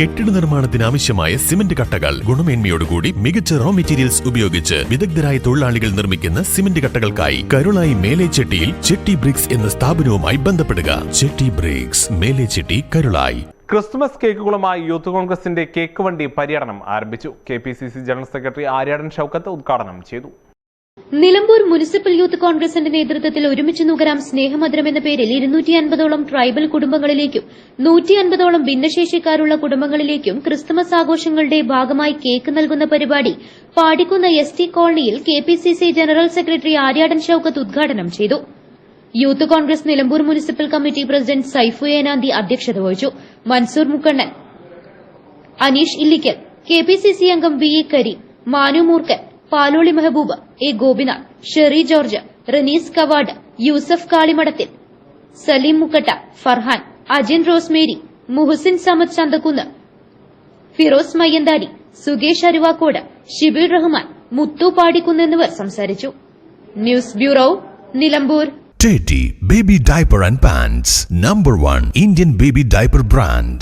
കെട്ടിട നിർമ്മാണത്തിന് ആവശ്യമായ സിമന്റ് കട്ടകൾ. ഗുണമേന്മയോടുകൂടി മികച്ച റോ മെറ്റീരിയൽസ് ഉപയോഗിച്ച് വിദഗ്ധരായ തൊഴിലാളികൾ നിർമ്മിക്കുന്ന സിമന്റ് കട്ടകൾക്കായി കരുളായി മേലേച്ചെട്ടിയിൽ ചെട്ടി ബ്രിക്സ് എന്ന സ്ഥാപനവുമായി ബന്ധപ്പെടുക. ചെട്ടി ബ്രിക്സ് മേലേച്ചെട്ടി കരുളായി. ക്രിസ്മസ് കേക്കുകളുമായി യൂത്ത് കോൺഗ്രസിന്റെ കേക്ക് വണ്ടി പര്യടനം ആരംഭിച്ചു. K P C C general secretary Aryadan Shoukath ഉദ്ഘാടനം ചെയ്തു. നിലമ്പൂർ മുനിസിപ്പൽ യൂത്ത് കോൺഗ്രസിന്റെ നേതൃത്വത്തിൽ ഒരുമിച്ച് നുകരാം സ്നേഹമധുരം എന്ന പേരിൽ ഇരുന്നൂറ്റി അൻപതോളം ട്രൈബൽ കുടുംബങ്ങളിലേക്കും നൂറ്റി അൻപതോളം ഭിന്നശേഷിക്കാരുള്ള കുടുംബങ്ങളിലേക്കും ക്രിസ്തുമസ് ആഘോഷങ്ങളുടെ ഭാഗമായി കേക്ക് നൽകുന്ന പരിപാടി പാടിക്കുന്ന എസ് ടി കോളനിയിൽ K P C C general secretary Aryadan Shoukath ഉദ്ഘാടനം ചെയ്തു. Youth congress Nilambur municipal committee president Saifu Enanthi അധ്യക്ഷത വഹിച്ചു. Mansoor Mukkannan Aneesh Illikkal K P C C അംഗം V E Kareem Manu Moorkkan Paloli Mehboob A Gopinath Sherry George Renees Kavad Yusuf Kalimadathil Saleem Mukkatta Farhan Ajin Rosemary Muhsin Samad Chanthakkunnu Firoz Mayyanthari Sukesh Aruvakkode Shibir Rahman Muthu Padikkunnu എന്നിവർ സംസാരിച്ചു. News bureau Nilambur. Teddy Baby Diaper and Pants number one Indian baby diaper brand